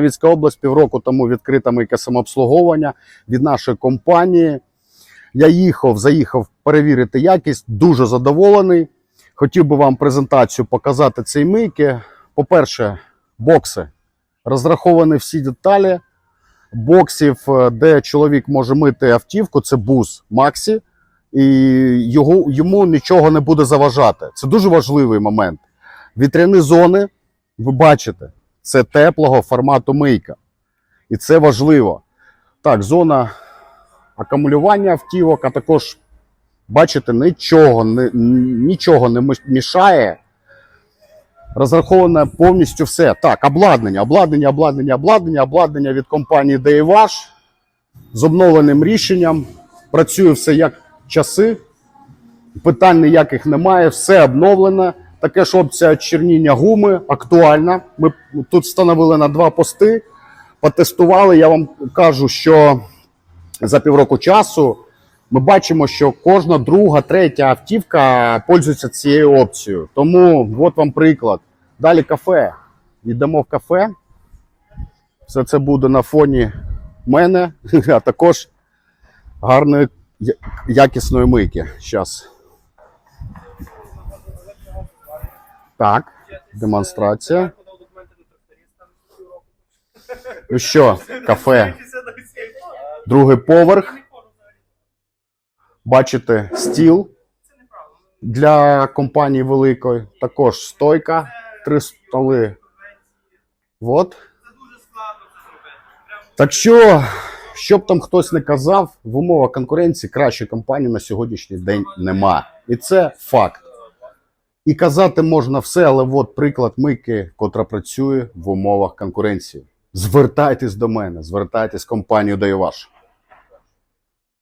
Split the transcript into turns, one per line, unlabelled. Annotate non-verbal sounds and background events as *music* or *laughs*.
Вінська область півроку тому відкрита мийка самообслуговування від нашої компанії. Я їхав, заїхав перевірити якість, дуже задоволений. Хотів би вам презентацію показати цієї мийки. По-перше, бокси. Розраховані всі деталі. Боксів, е, де чоловік може мити автівку, це бус Максі, і його, йому нічого не буде заважати. Це дуже важливий момент. Вітряні зони, ви бачите, це теплого формату мийка. І це важливо. Так, зона акумулювання автівок, а також, бачите, нічого не, нічого не мішає. Розраховане повністю все. Так, обладнання, обладнання, обладнання, обладнання, обладнання від компанії Daywash з обновленим рішенням. Працює все як часи. Питань ніяких немає, все обновлено. Таке ж опція черніння гуми актуальна. Ми тут встановили на два пости, потестували. Я вам кажу, що за півроку часу ми бачимо, що кожна друга, третя автівка пользується цією опцією. Тому от вам приклад. Далі кафе. Йдемо в кафе. Все це буде на фоні мене, *laughs* а також гарної якісної мийки. Зараз. Так, демонстрація. Ну що, кафе, другий поверх. Бачите, стіл для компанії великої. Також стойка, три столи. От. Так що, щоб там хтось не казав, в умовах конкуренції кращої компанії на сьогоднішній день нема. І це факт. І казати можна все, але от приклад мики, котра працює в умовах конкуренції. Звертайтесь до мене, звертайтесь в компанію Дайваш.